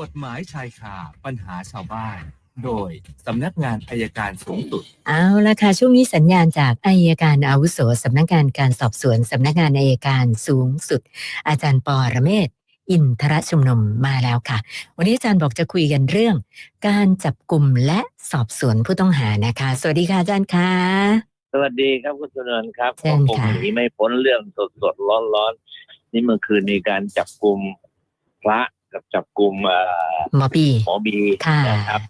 กฎหมายชายคาปัญหาชาวบ้าน โดยสำนักงานอายการสูงสุด เอาละค่ะช่วงนี้สัญญาณจากอายการอาวุโสสำนักงานการสอบสวนสำนักงานอายการสูงสุด อาจารย์ปอระเมศวร์อินทรชุมนุมมาแล้วค่ะ วันนี้อาจารย์บอกจะคุยกันเรื่อง การจับกลุ่มและสอบสวนผู้ต้องหานะคะ สวัสดีค่ะอาจารย์ค่ะ สวัสดีครับคุณสุนนท์ครับเชิญคงค่ะหนีไม่พ้นเรื่องสดสดร้อนร้อนๆนี่เมื่อคืนมีการจับกลุ่มพระ กับจับกลุ่มเอ่อหมอปีหมอบีค่ะนะครับ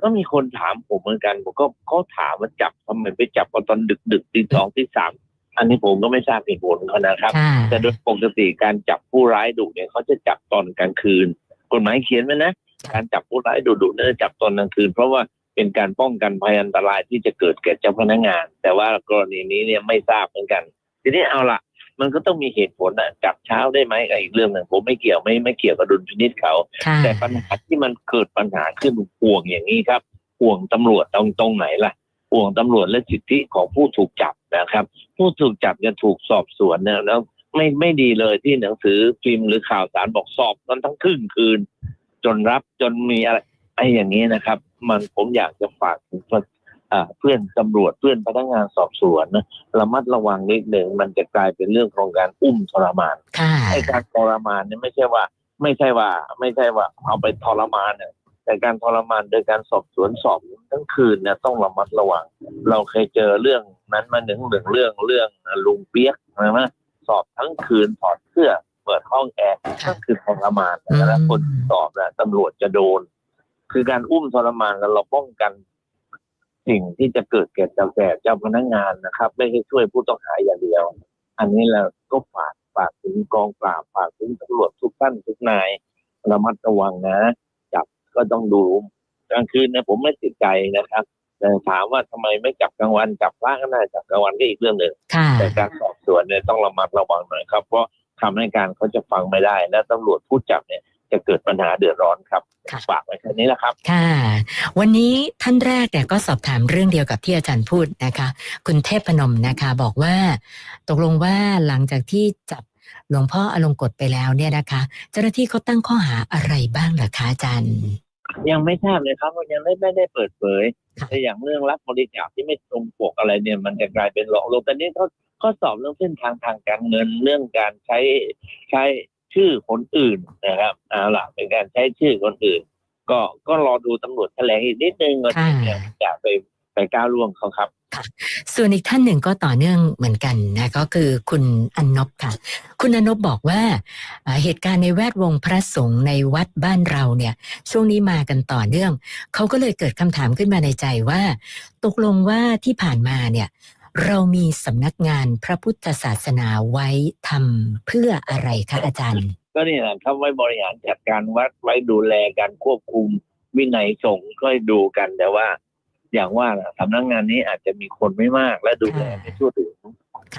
ก็มีคนถามผมเหมือนกัน ผมก็เขาถามว่าจับทำไมไปจับกันตอนดึกดึกๆตีสองตีสามอันนี้ผมก็ไม่ทราบเหตุผลเขานะครับค่ะแต่โดยปกติการจับผู้ร้ายดุเนี่ยเขาจะจับตอนกลางคืนกฎหมายเขียนไว้นะ การจับผู้ร้ายดุดุๆเนี่ยจะจับตอนกลางคืน เพราะว่าเป็นการป้องกันภัยอันตรายที่จะเกิดแก่เจ้าพนักงาน แต่ว่ากรณีนี้เนี่ยไม่ทราบเหมือนกัน ทีนี้เอาละ มันก็ต้องมีเหตุผลอะจับเช้าได้ไหมกับอีกเรื่องหนึ่งผมไม่เกี่ยวไม่ไม่เกี่ยวกับดุลพินิจเขาค่ะแต่ปัญหาที่มันเกิดปัญหาขึ้นห่วงอย่างนี้ครับห่วงตำรวจตรงตรงไหนล่ะห่วงตำรวจและสิทธิของผู้ถูกจับนะครับ ผู้ถูกจับจะถูกสอบสวนเนี่ยแล้วไม่ไม่ดีเลยที่หนังสือพิมพ์หรือข่าวสารบอกสอบกันทั้งครึ่งคืน จนรับจนมีอะไรไอ้อย่างนี้นะครับ มันผมอยากจะฝากถึง เพื่อนอ่าเพื่อนตำรวจเพื่อนพนักงานสอบสวนนะระมัดระวังนิดหนึ่งมันจะกลายเป็นเรื่องของการอุ้มทรมานค่ะไอ้การทรมานเนี่ยไม่ใช่ว่า ไม่ใช่ว่า ไม่ใช่ว่าเอาไปทรมานเนี่ยแต่การทรมานโดยการสอบสวนสอบทั้งคืนเนี่ยต้องระมัดระวัง เราเคยเจอเรื่องนั้นมาหนึ่งหนึ่งเรื่องเรื่องลุงเปียกนะนะสอบทั้งคืนถอดเสื้อเปิดห้องแอร์ก็คือทรมานนะแล้วคนสอบนะตำรวจจะโดน คือการอุ้มทรมานกันเราป้องกัน สิ่งที่จะเกิดแก่เจ้าแก่เจ้าพนักงานนะครับ ไม่ใช่ช่วยผู้ต้องหาอย่างเดียว อันนี้เราก็ฝากฝากถึงกองปราบฝากถึงตำรวจทุกท่านทุกนายระมัดระวังนะ จับก็ต้องดูกลางคืนเนี่ยผมไม่ติดใจนะครับแต่ถามว่าทำไมไม่จับกลางวันจับพระก็น่าจับกลางวันก็อีกเรื่องหนึ่งค่ะแต่การสอบสวนเนี่ยต้องระมัดระวังหน่อยครับเพราะคำให้การเขาจะฟังไม่ได้ และตำรวจผู้จับเนี่ย จะเกิดปัญหาเดือดร้อนครับค่ะฝากไว้แค่นี้แหละครับ ค่ะ วันนี้ท่านแรกเนี่ยก็สอบถามเรื่องเดียวกับที่อาจารย์พูดนะคะ คุณเทพพนมนะคะ บอกว่า ตกลงว่าหลังจากที่จับหลวงพ่ออลงกฎไปแล้วเนี่ยนะคะ เจ้าหน้าที่เขาตั้งข้อหาอะไรบ้างเหรอคะอาจารย์ยังไม่ทราบเลยครับเพราะยังไม่ไม่ได้เปิดเผยค่ะแต่อย่างเรื่องรับบริจาคที่ไม่ตรงปกอะไรเนี่ย มันจะกลายเป็นหลอกลวงแต่นี้เขาเขาสอบเรื่องเส้นทางทางการเงินเรื่องการใช้ใช้ ชื่อคนอื่นนะครับเอาล่ะเป็นการใช้ชื่อคนอื่น ก็ก็รอดูตำรวจแถลงอีกนิดนึงก็ค่ะอย่าไปไปก้าวล่วงเขาครับส่วนอีกท่านหนึ่งก็ต่อเนื่องเหมือนกันนะก็คือคุณอนนบค่ะ คุณอนนบบอกว่าอ่าเหตุการณ์ในแวดวงพระสงฆ์ในวัดบ้านเราเนี่ย ช่วงนี้มากันต่อเนื่องเขาก็เลยเกิดคำถามขึ้นมาในใจว่า ตกลงว่าที่ผ่านมาเนี่ย เรามีสำนักงานพระพุทธศาสนาไว้ทำเพื่ออะไรคะอาจารย์ ก็นี่แหละครับไว้บริหารจัดการวัดไว้ดูแลการควบคุมวินัยสงฆ์ก็ดูกันแต่ว่า อย่างว่าน่ะสำนักงานนี้อาจจะมีคนไม่มากและดูแลไม่ทั่วถึง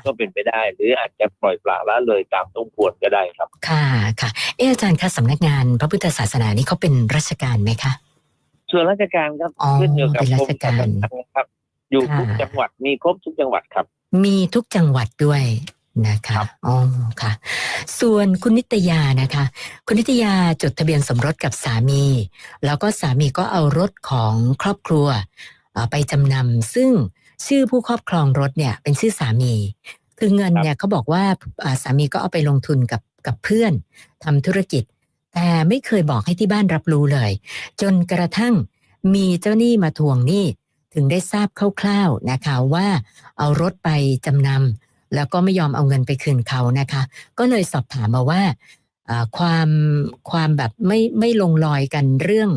ก็เป็นไปได้ หรืออาจจะปล่อยปละละเลยตามต้องควรก็ได้ครับ ค่ะค่ะเอออาจารย์คะสำนักงานพระพุทธศาสนานี่เขาเป็นราชการไหมคะส่วนราชการครับอ๋อขึ้นอยู่กับเป็นราชการมประชสัมพันธ์ครับ อยู่ทุกค่ะจังหวัดมีครบทุกจังหวัดครับ มีทุกจังหวัดด้วยนะคะครับอ๋อค่ะ ส่วนคุณนิตยานะคะ คุณนิตยาจดทะเบียนสมรสกับสามี แล้วก็สามีก็เอารถของครอบครัวเอ่อไปจำนำซึ่งชื่อผู้ครอบครองรถเนี่ยเป็นชื่อสามี คือเงินเนี่ยเขาบอกว่าอ่าสามีก็เอาไปลงทุนกับกับเพื่อนทำธุรกิจ แต่ไม่เคยบอกให้ที่บ้านรับรู้เลย จนกระทั่งมีเจ้าหนี้มาทวงหนี้ ถึงได้ทราบคร่าวๆนะคะว่าเอารถไปจำนำแล้วก็ไม่ยอมเอาเงินไปคืนเขานะคะ ก็เลยสอบถามมาว่าอ่าความความแบบไม่ไม่ลงรอยกันเรื่อง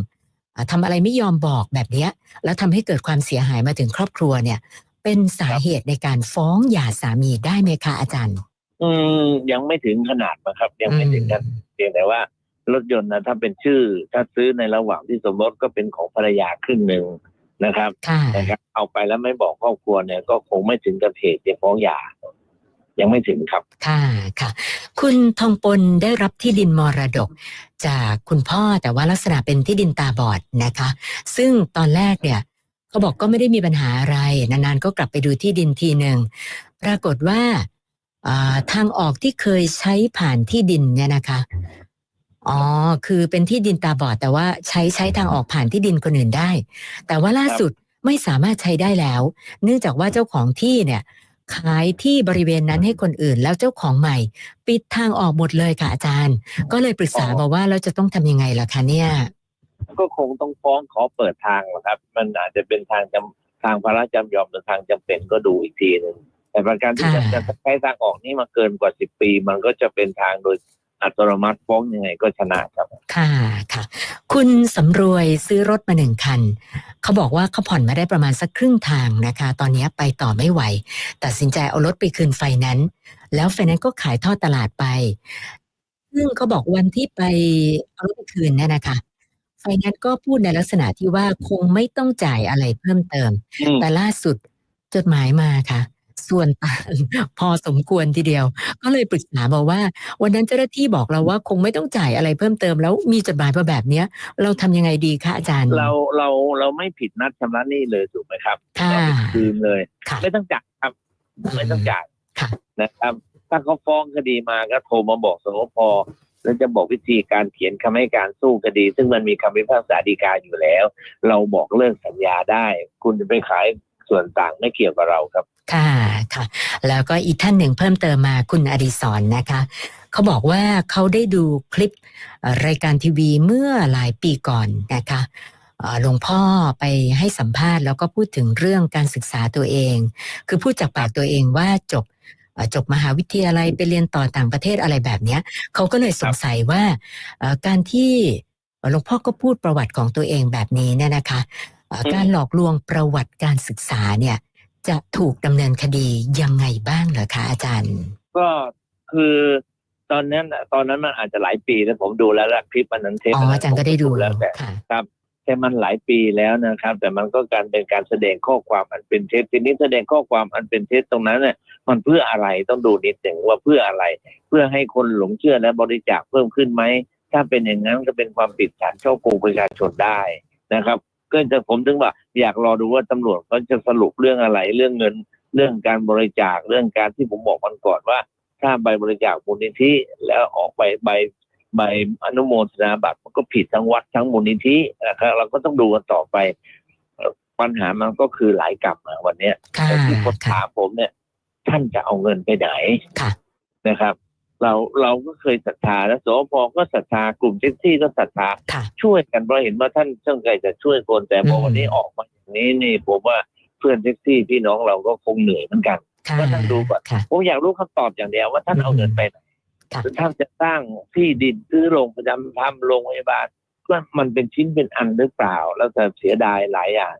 อาทำอะไรไม่ยอมบอกแบบเนี้ยแล้วทำให้เกิดความเสียหายมาถึงครอบครัวเนี่ย เป็นสาเหตุในการฟ้องหย่าสามีได้ไหมคะอาจารย์ อืมยังไม่ถึงขนาดนะครับ ยังไม่ถึงกันเพียงแต่ว่ารถยนต์นะถ้าเป็นชื่อ ถ้าซื้อในระหว่างที่สมรสก็เป็นของภรรยาครึ่งหนึ่ง นะครับค่ะนะครับ เอาไปแล้วไม่บอกครอบครัวเนี่ยก็คงไม่ถึงกับเหตุจะฟ้องหย่ายังไม่ถึงครับ ค่ะค่ะ คุณทองปนได้รับที่ดินมรดก จากคุณพ่อแต่ว่าลักษณะเป็นที่ดินตาบอดนะคะ ซึ่งตอนแรกเนี่ยเขาบอกก็ไม่ได้มีปัญหาอะไร นานๆก็กลับไปดูที่ดินทีหนึ่งปรากฏว่าอ่าทางออกที่เคยใช้ผ่านที่ดินเนี่ยนะคะ อ๋อ คือเป็นที่ดินตาบอดแต่ว่าใช้ใช้ทางออกผ่านที่ดินคนอื่นได้ แต่ว่าล่าสุดไม่สามารถใช้ได้แล้ว เนื่องจากว่าเจ้าของที่เนี่ย ขายที่บริเวณนั้นให้คนอื่น แล้วเจ้าของใหม่ ปิดทางออกหมดเลยค่ะอาจารย์ ก็เลยปรึกษาอ๋อบอกว่าเราจะต้องทำยังไงล่ะคะเนี่ย ก็คงต้องฟ้องขอเปิดทางหรอกครับ มันอาจจะเป็นทางจำทางภาระจำยอมหรือทางจำเป็นก็ดูอีกทีหนึ่งแต่ประการที่จะค่ะ จะใช้ทางออกนี้มาเกินกว่าสิบปี มันก็จะเป็นทางโดย อัตโนมัติฟ้องยังไงก็ชนะครับ ค่ะค่ะ คุณสำรวยซื้อรถมาหนึ่งคัน เขาบอกว่าเขาผ่อนมาได้ประมาณสักครึ่งทางนะคะ ตอนนี้ไปต่อไม่ไหว ตัดสินใจเอารถไปคืนไฟแนนซ์แล้วไฟแนนซ์ก็ขายทอดตลาดไป ซึ่งเขาบอกวันที่ไปเอารถไปคืนเนี่ยนะคะ ไฟแนนซ์ก็พูดในลักษณะที่ว่าคงไม่ต้องจ่ายอะไรเพิ่มเติมอืมแต่ล่าสุดจดหมายมาค่ะ ส่วนต่าง พอสมควรทีเดียว ก็เลยปรึกษาบอกว่า วันนั้นเจ้าหน้าที่บอกเราว่าคงไม่ต้องจ่ายอะไรเพิ่มเติม แล้วมีจดหมายมาแบบเนี้ย เราทำยังไงดีคะอาจารย์ เราเราเราไม่ผิดนัดชำระหนี้เลยถูกไหมครับค่ะ เราไปคืนเลย ค่ะ ไม่ต้องจ่ายครับ ไม่ต้องจ่ายค่ะ นะครับ ถ้าเขาฟ้องคดีมาก็โทรมาบอกสงพแล้วจะบอกวิธีการเขียนคำให้การสู้คดี ซึ่งมันมีคำพิพากษาฎีกาอยู่แล้ว เราบอกเลิกสัญญาได้ คุณจะไปขาย ส่วนต่างไม่เกี่ยวกับเราครับ ค่ะค่ะ แล้วก็อีกท่านหนึ่งเพิ่มเติมมาคุณอดิศรนะคะ เขาบอกว่าเขาได้ดูคลิปรายการทีวีเมื่อหลายปีก่อนนะคะหลวงพ่อไปให้สัมภาษณ์แล้วก็พูดถึงเรื่องการศึกษาตัวเอง คือพูดจากปากตัวเองว่าจบจบมหาวิทยาลัยไปเรียนต่อต่างประเทศอะไรแบบเนี้ยเขาก็เลยสงสัยว่าการที่หลวงพ่อก็พูดประวัติของตัวเองแบบนี้เนี่ยนะคะ การหลอกลวงประวัติการศึกษาเนี่ย จะถูกดำเนินคดียังไงบ้างเหรอคะอาจารย์ ก็คือตอนนั้นน่ะตอนนั้นมันอาจจะหลายปีแล้วผมดูแล้วละคลิปมันนั้นเทปอ๋อนั้นอาจารย์ก็ได้ดูแล้วแต่ค่ะครับแต่มันหลายปีแล้วนะครับ แต่มันก็การเป็นการแสดงข้อความอันเป็นเท็จทีนี้แสดงข้อความอันเป็นเท็จตรงนั้นเนี่ยมันเพื่ออะไรต้องดูนิดหนึ่งว่าเพื่ออะไร เพื่อให้คนหลงเชื่อและบริจาคเพิ่มขึ้นไหมถ้าเป็นอย่างนั้นก็เป็นความผิดฐานช่อโกงประชาชนได้นะครับ ก็จะผมถึงว่าอยากรอดูว่าตำรวจเขาจะสรุปเรื่องอะไร เรื่องเงิน เรื่องการบริจาคเรื่องการที่ผมบอกมันก่อนว่า ถ้าใบบริจาคมูลนิธิแล้วออกไปใบใบอนุโมทนาบัตรมันก็ผิดทั้งวัดทั้งมูลนิธินะครับเราก็ต้องดูกันต่อไปเอ่อปัญหามันก็คือหลายกลับมาวันเนี้ยค่ะแต่ที่คนค่ะถามผมเนี่ย ท่านจะเอาเงินไปไหนค่ะนะครับ เราเราก็เคยศรัทธาแล้วสพก็ศรัทธากลุ่มแท็กซี่ก็ศรัทธาค่ะช่วยกันเพราะเห็นว่าท่านเจ้าไก่จะช่วยคนแต่พออืมวันนี้ออกมาอย่างนี้นี่ผมว่าเพื่อนแท็กซี่พี่น้องเราก็คงเหนื่อยเหมือนกันค่ะก็ต้องดูก่อนค่ะผมอยากรู้คำตอบอย่างเดียวว่าท่านเอาเงินไปไหนค่ะหรือท่านจะสร้างที่ดินซื้อโรงประจำทำโรงพยาบาลก็มันเป็นชิ้นเป็นอันหรือเปล่า แล้วแต่เสียดายหลายอย่าง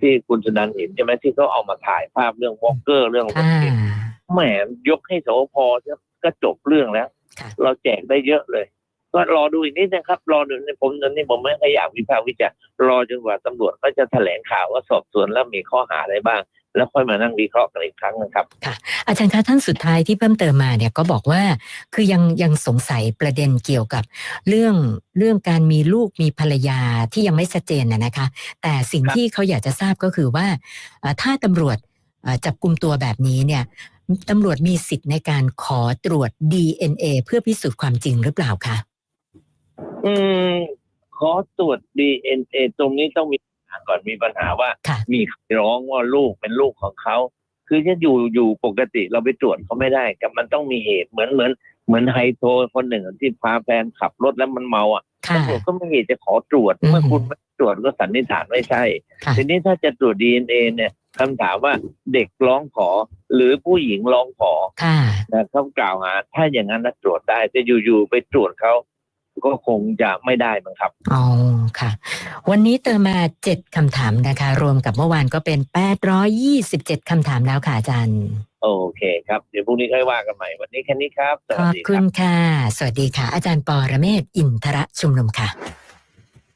ที่คุณสุนันท์เห็นใช่ไหมที่เขาเอามาถ่ายภาพเรื่องวอลเกอร์เรื่องรถค่ะเก๋งแหมยกให้สวพ ก็จบเรื่องแล้วค่ะเราแจกได้เยอะเลย ก็รอดูอีกนิดนะครับ รอดูในผมตอนนี้ผมไม่ค่อยอยากวิพากษ์วิจารณ์รอจนกว่าตำรวจก็จะแถลงข่าวว่าสอบสวนแล้วมีข้อหาอะไรบ้าง แล้วค่อยมานั่งวิเคราะห์กันอีกครั้งนะครับอาจารย์คะท่านสุดท้ายที่เพิ่มเติมมาเนี่ยก็บอกว่า คือยังยังสงสัยประเด็นเกี่ยวกับ เรื่องเรื่องการมีลูกมีภรรยาที่ยังไม่ชัดเจนนะนะคะ แต่สิ่งครับที่เขาอยากจะทราบก็คือว่าเอ่อถ้าตำรวจเอ่อจับกลุ่มตัวแบบนี้เนี่ย ตำรวจมีสิทธิ์ในการขอตรวจ DNA เพื่อพิสูจน์ความจริงหรือเปล่าคะอืม ขอตรวจ DNA ตรงนี้ต้องมีปัญหาก่อนมีปัญหาว่าค่ะมีใครร้องว่าลูกเป็นลูกของเขาคือจะอยู่อยู่ปกติเราไปตรวจเขาไม่ได้กับมันต้องมีเหตุเหมือนเหมือนเหมือนไฮโซคนหนึ่งที่พาแฟนขับรถแล้วมันเมาอะค่ะตำรวจก็ไม่มีเหตุจะขอตรวจอืมเมื่อคุณไม่ตรวจก็สันนิษฐานไม่ใช่ค่ะทีนี้ถ้าจะตรวจ DNA เนี่ย คำถามว่าเด็กร้องขอ หรือผู้หญิงร้องขอค่ะนะเขากล่าวหา ถ้าอย่างนั้นนะตรวจได้แต่อยู่ๆไปตรวจเขาก็คงจะไม่ได้มั้งครับ อ๋อ ค่ะ วันนี้เติมมาเจ็ดคำถามนะคะ รวมกับเมื่อวานก็เป็นแปดร้อยี่สิบเจ็ดคำถามแล้วค่ะอาจารย์ โอเคครับ เดี๋ยวพรุ่งนี้ค่อยว่ากันใหม่ วันนี้แค่นี้ครับสขวัสอบดีคคุรับณค่ะ สวัสดีค่ะ อาจารย์ปอระเมศวร์อินทระชุมนุมค่ะ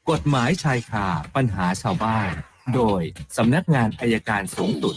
กฎหมายชายคาปัญหาชาวบ้าน โดยสำนักงานอายการสูงสุด